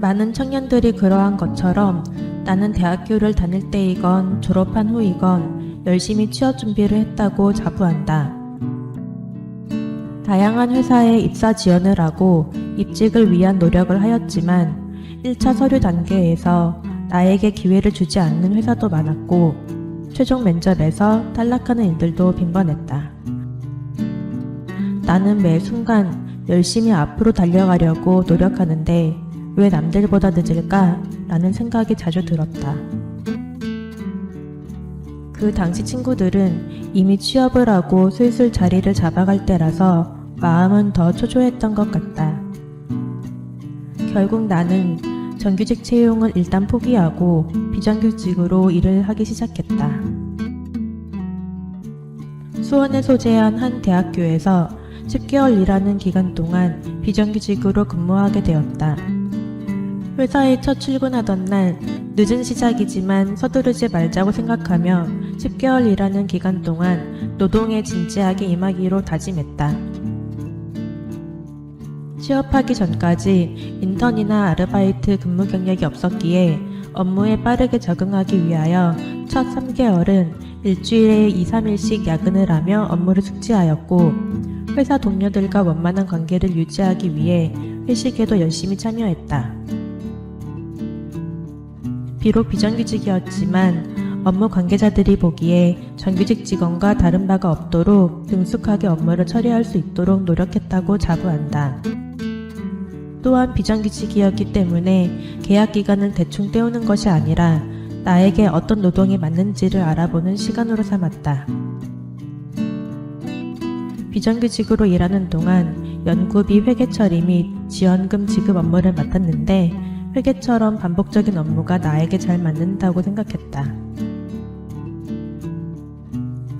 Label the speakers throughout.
Speaker 1: 많은 청년들이 그러한 것처럼 나는 대학교를 다닐 때이건 졸업한 후이건 열심히 취업 준비를 했다고 자부한다. 다양한 회사에 입사 지원을 하고 입직을 위한 노력을 하였지만 1차 서류 단계에서 나에게 기회를 주지 않는 회사도 많았고 최종 면접에서 탈락하는 일들도 빈번했다. 나는 매 순간 열심히 앞으로 달려가려고 노력하는데 왜 남들보다 늦을까? 라는 생각이 자주 들었다. 그 당시 친구들은 이미 취업을 하고 슬슬 자리를 잡아갈 때라서 마음은 더 초조했던 것 같다. 결국 나는 정규직 채용을 일단 포기하고 비정규직으로 일을 하기 시작했다. 수원에 소재한 한 대학교에서 10개월 일하는 기간 동안 비정규직으로 근무하게 되었다. 회사에 첫 출근하던 날 늦은 시작이지만 서두르지 말자고 생각하며 10개월 일하는 기간 동안 노동에 진지하게 임하기로 다짐했다. 취업하기 전까지 인턴이나 아르바이트 근무 경력이 없었기에 업무에 빠르게 적응하기 위하여 첫 3개월은 일주일에 2, 3일씩 야근을 하며 업무를 숙지하였고 회사 동료들과 원만한 관계를 유지하기 위해 회식에도 열심히 참여했다. 비록 비정규직이었지만 업무 관계자들이 보기에 정규직 직원과 다른 바가 없도록 능숙하게 업무를 처리할 수 있도록 노력했다고 자부한다. 또한 비정규직이었기 때문에 계약 기간을 대충 때우는 것이 아니라 나에게 어떤 노동이 맞는지를 알아보는 시간으로 삼았다. 비정규직으로 일하는 동안 연구비 회계 처리 및 지원금 지급 업무를 맡았는데 회계처럼 반복적인 업무가 나에게 잘 맞는다고 생각했다.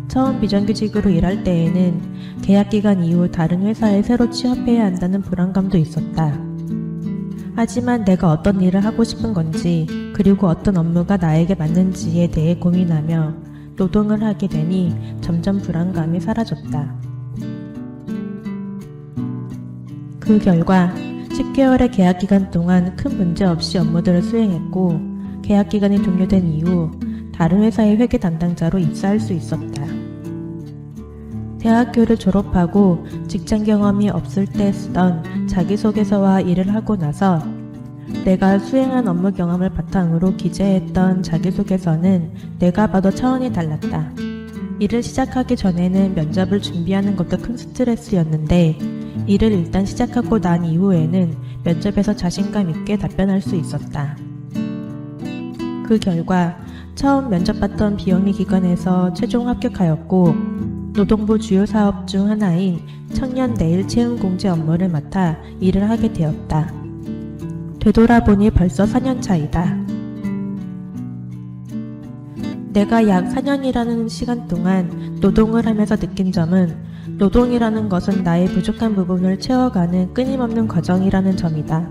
Speaker 1: 처음 비정규직으로 일할 때에는 계약 기간 이후 다른 회사에 새로 취업해야 한다는 불안감도 있었다. 하지만 내가 어떤 일을 하고 싶은 건지 그리고 어떤 업무가 나에게 맞는지에 대해 고민하며 노동을 하게 되니 점점 불안감이 사라졌다. 그 결과 10개월의 계약 기간 동안 큰 문제 없이 업무들을 수행했고 계약 기간이 종료된 이후 다른 회사의 회계 담당자로 입사할 수 있었다. 대학교를 졸업하고 직장 경험이 없을 때 쓰던 자기소개서와 일을 하고 나서 내가 수행한 업무 경험을 바탕으로 기재했던 자기소개서는 내가 봐도 차원이 달랐다. 일을 시작하기 전에는 면접을 준비하는 것도 큰 스트레스였는데 일을 일단 시작하고 난 이후에는 면접에서 자신감 있게 답변할 수 있었다. 그 결과 처음 면접봤던 비영리 기관에서 최종 합격하였고 노동부 주요 사업 중 하나인 청년 내일 채용 공제 업무를 맡아 일을 하게 되었다. 되돌아보니 벌써 4년 차이다. 내가 약 4년이라는 시간 동안 노동을 하면서 느낀 점은 노동이라는 것은 나의 부족한 부분을 채워가는 끊임없는 과정이라는 점이다.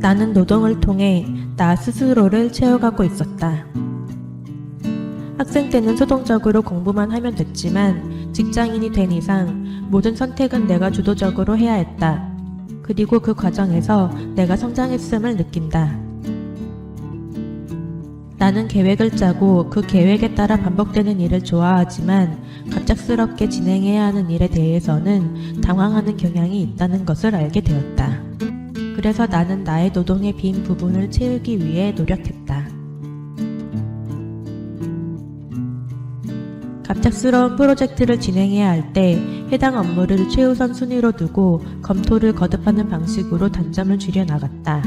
Speaker 1: 나는 노동을 통해 나 스스로를 채워가고 있었다. 학생 때는 수동적으로 공부만 하면 됐지만 직장인이 된 이상 모든 선택은 내가 주도적으로 해야 했다. 그리고 그 과정에서 내가 성장했음을 느낀다. 나는 계획을 짜고 그 계획에 따라 반복되는 일을 좋아하지만 갑작스럽게 진행해야 하는 일에 대해서는 당황하는 경향이 있다는 것을 알게 되었다. 그래서 나는 나의 노동의 빈 부분을 채우기 위해 노력했다. 갑작스러운 프로젝트를 진행해야 할 때 해당 업무를 최우선 순위로 두고 검토를 거듭하는 방식으로 단점을 줄여 나갔다.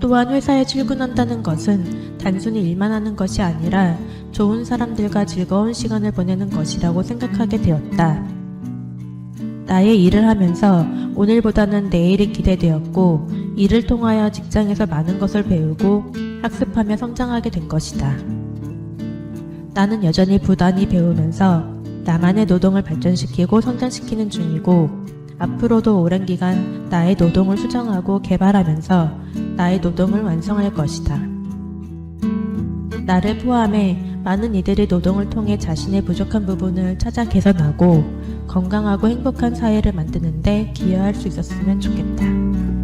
Speaker 1: 또한 회사에 출근한다는 것은 단순히 일만 하는 것이 아니라 좋은 사람들과 즐거운 시간을 보내는 것이라고 생각하게 되었다. 나의 일을 하면서 오늘보다는 내일이 기대되었고, 이를 통하여 직장에서 많은 것을 배우고 학습하며 성장하게 된 것이다. 나는 여전히 부단히 배우면서 나만의 노동을 발전시키고 성장시키는 중이고 앞으로도 오랜 기간 나의 노동을 수정하고 개발하면서 나의 노동을 완성할 것이다. 나를 포함해 많은 이들이 노동을 통해 자신의 부족한 부분을 찾아 개선하고 건강하고 행복한 사회를 만드는데 기여할 수 있었으면 좋겠다.